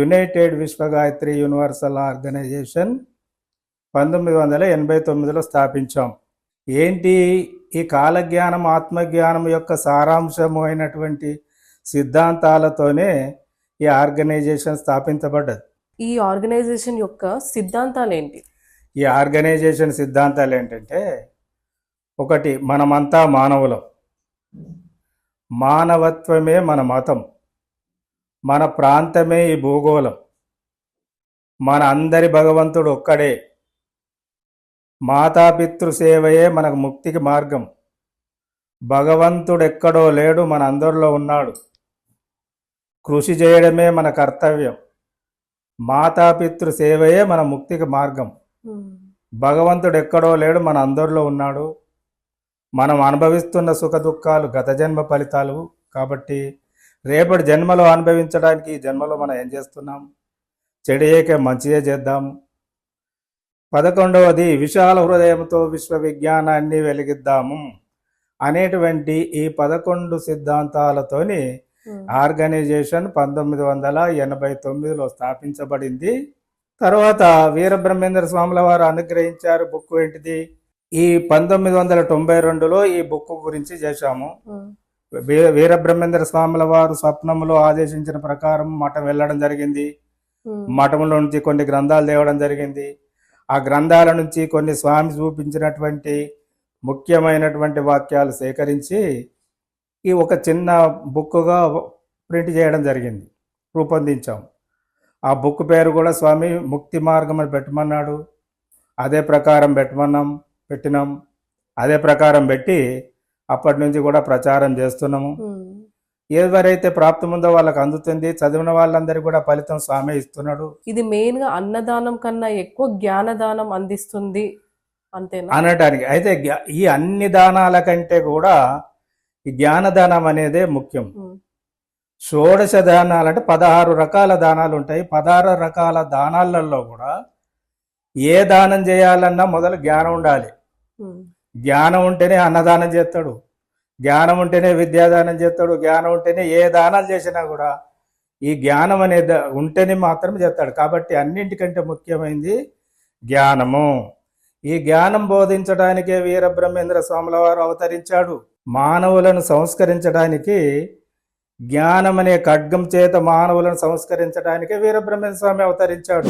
United Vishwa Gayatri universal organisation పంతొమ్మిది వందల ఎనభై తొమ్మిదిలో స్థాపించాం. ఏంటి ఈ కాలజ్ఞానం ఆత్మజ్ఞానం యొక్క సారాంశము అయినటువంటి సిద్ధాంతాలతోనే ఈ ఆర్గనైజేషన్ స్థాపించబడ్డది. ఈ ఆర్గనైజేషన్ యొక్క సిద్ధాంతాలు ఏంటి ఈ ఆర్గనైజేషన్ సిద్ధాంతాలు ఏంటంటే ఒకటి మనమంతా మానవులం. మానవత్వమే మన మతం. మన ప్రాంతమే ఈ భూగోళం. మన అందరి భగవంతుడు ఒక్కడే. మాతాపితృ సేవయే మనకు ముక్తికి మార్గం. భగవంతుడు ఎక్కడో లేడు మన అందరిలో ఉన్నాడు. కృషి చేయడమే మన కర్తవ్యం. మాతాపితృ సేవయే మన ముక్తికి మార్గం. భగవంతుడు ఎక్కడో లేడు మన అందరిలో ఉన్నాడు. మనం అనుభవిస్తున్న సుఖ దుఃఖాలు గత జన్మ ఫలితాలు కాబట్టి రేపటి జన్మలో అనుభవించడానికి ఈ జన్మలో మనం ఏం చేస్తున్నాం? చెడియేకే మంచియే చేద్దాము పదకొండవది విశాల హృదయంతో విశ్వ విజ్ఞానాన్ని వెలిగిద్దాము అనేటువంటి ఈ పదకొండు సిద్ధాంతాలతోని ఆర్గనైజేషన్ పంతొమ్మిది వందల ఎనభై తొమ్మిదిలో స్థాపించబడింది. తర్వాత వీరబ్రహ్మేంద్ర స్వాముల వారు అనుగ్రహించారు బుక్ ఏంటిది? ఈ పంతొమ్మిది వందల తొంభై రెండులో ఈ బుక్ గురించి చేశాము. వీరబ్రహ్మేంద్ర స్వాముల వారు స్వప్నంలో ఆదేశించిన ప్రకారం మఠం వెళ్ళడం జరిగింది. మఠంలో నుంచి కొన్ని గ్రంథాలు తేవడం జరిగింది. ఆ గ్రంథాల నుంచి కొన్ని స్వామి చూపించినటువంటి ముఖ్యమైనటువంటి వాక్యాలు సేకరించి ఈ ఒక చిన్న బుక్గా ప్రింట్ చేయడం జరిగింది. రూపొందించాం. ఆ బుక్ పేరు కూడా స్వామి ముక్తి మార్గం అని పెట్టమన్నాడు. అదే ప్రకారం పెట్టమన్నాం పెట్టినాం. అదే ప్రకారం పెట్టి అప్పటి నుంచి కూడా ప్రచారం చేస్తున్నాము. ఎవరైతే ప్రాప్తం ఉందో వాళ్ళకి అందుతుంది చదివిన వాళ్ళందరికీ కూడా ఫలితం స్వామి ఇస్తున్నాడు. ఇది మెయిన్గా అన్నదానం కన్నా ఎక్కువ జ్ఞానదానం అందిస్తుంది అంతేనా? అనటానికి అయితే ఈ అన్ని దానాల కంటే కూడా ఈ జ్ఞానదానం అనేదే ముఖ్యం. ఉమ్, షోడశ దానాలు అంటే పదహారు రకాల దానాలు ఉంటాయి. పదహారు రకాల దానాలలో కూడా ఏ దానం చేయాలన్నా మొదలు జ్ఞానం ఉండాలి. ఉమ్, జ్ఞానం ఉంటేనే అన్నదానం చేస్తాడు. జ్ఞానం ఉంటేనే విద్యాదానం చేస్తాడు. జ్ఞానం ఉంటేనే ఏ దానాలు చేసినా కూడా ఈ జ్ఞానం అనేది ఉంటేనే మాత్రం చేస్తాడు. కాబట్టి అన్నింటికంటే ముఖ్యమైనది జ్ఞానము. ఈ జ్ఞానం బోధించడానికే వీరబ్రహ్మేంద్ర స్వాముల వారు అవతరించాడు. మానవులను సంస్కరించడానికి జ్ఞానం అనే ఖడ్గం చేత మానవులను సంస్కరించడానికే వీరబ్రహ్మేంద్ర స్వామి అవతరించాడు.